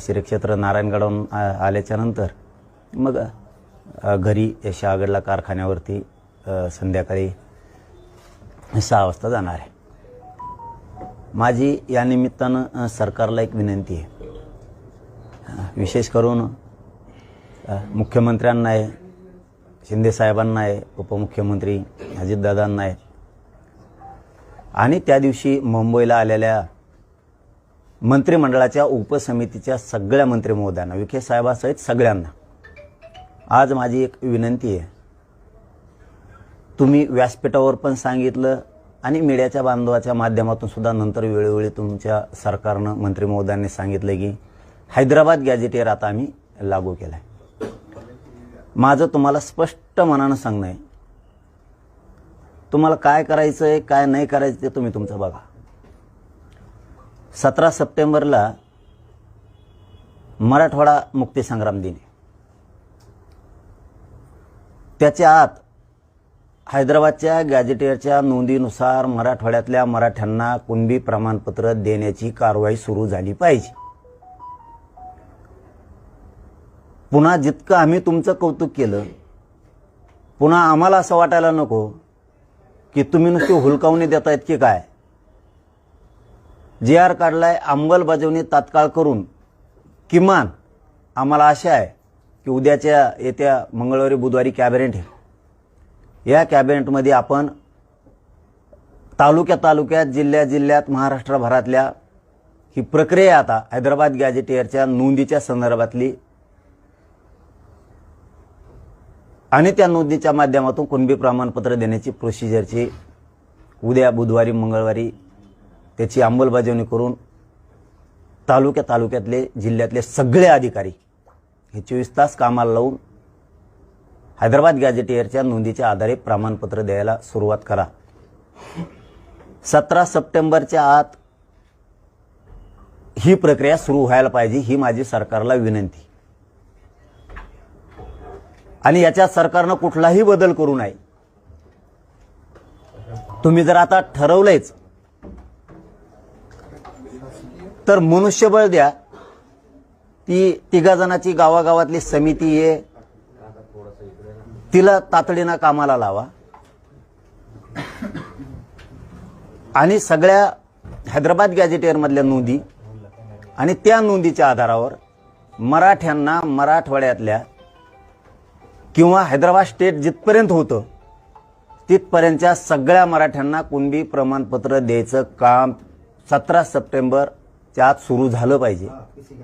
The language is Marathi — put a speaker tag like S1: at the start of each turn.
S1: श्रीक्षेत्र नारायणगडावरून आल्याच्यानंतर आल्याच्यानंतर मग घरी शहागडला कारखान्यावरती संध्याकाळी सहा वाजता जाणार आहे. माझी या निमित्तानं सरकारला एक विनंती आहे. विशेष करून मुख्यमंत्र्यांना आहे शिंदे साहेबांना आहे उपमुख्यमंत्री अजितदादांना आहे. आणि त्या दिवशी मुंबईला आलेल्या मंत्रिमंडळाच्या उपसमितीच्या सगळ्या मंत्री महोदयांना विखे साहेबासहित सगळ्यांना. आज माझी एक विनंती आहे. तुम्ही व्यासपीठावर पण सांगितलं आणि मीडियाच्या बांधवाच्या माध्यमातून सुद्धा नंतर वेळोवेळी तुमच्या सरकारनं मंत्री महोदयांनी सांगितलं की हैदराबाद गॅजेटियर आता आम्ही लागू केला आहे माझं तुम्हाला स्पष्ट मनानं सांगणं आहे. तुम्हाला काय करायचं आहे काय नाही करायचं ते तुम्ही तुमचं बघा. सतरा सप्टेंबरला मराठवाडा मुक्तीसंग्राम दिन त्याच्या आत हैदराबादच्या गॅजेटियरच्या नोंदीनुसार मराठवाड्यातल्या मराठ्यांना कुणबी प्रमाणपत्र देण्याची कारवाई सुरू झाली पाहिजे. पुन्हा जितकं आम्ही तुमचं कौतुक केलं पुन्हा आम्हाला असं वाटायला नको की तुम्ही नुसती हुलकावणी देतायत की काय? जे आर काढलाय अंमलबजावणी तात्काळ करून. किमान आम्हाला आशा आहे की उद्याच्या येत्या मंगळवारी बुधवारी कॅबिनेट आहे या कॅबिनेटमध्ये आपण तालुक्या तालुक्यात जिल्ह्या जिल्ह्यात महाराष्ट्रभरातल्या ही प्रक्रिया आता हैदराबाद गॅजेटियरच्या नोंदीच्या संदर्भातली आणि त्या नोंदीच्या माध्यमातून कुणबी प्रमाणपत्र देण्याची प्रोसिजरची उद्या बुधवारी मंगळवारी त्याची अंमलबजावणी करून तालुक्या तालुक्यातले जिल्ह्यातले सगळे अधिकारी हे चोवीस तास कामाला लावून हैदराबाद गॅझेटियरच्या नोंदीच्या आधारे प्रमाणपत्र द्यायला सुरुवात करा. सतरा सप्टेंबरच्या आत ही प्रक्रिया सुरू व्हायला पाहिजे ही माझी सरकारला विनंती. आणि याच्यात सरकारनं कुठलाही बदल करू नये. तुम्ही जर आता ठरवलंयच तर मनुष्यबळ द्या. ती तिघा जणाची गावागावातली समिती आहे तिला तातडीनं कामाला लावा. आणि सगळ्या हैदराबाद गॅजेटियरमधल्या नोंदी आणि त्या नोंदीच्या आधारावर मराठ्यांना मराठवाड्यातल्या किंवा हैदराबाद स्टेट जिथपर्यंत होतं तिथपर्यंतच्या सगळ्या मराठ्यांना कुणबी प्रमाणपत्र द्यायचं काम सतरा सप्टेंबरच्या आत सुरू झालं पाहिजे.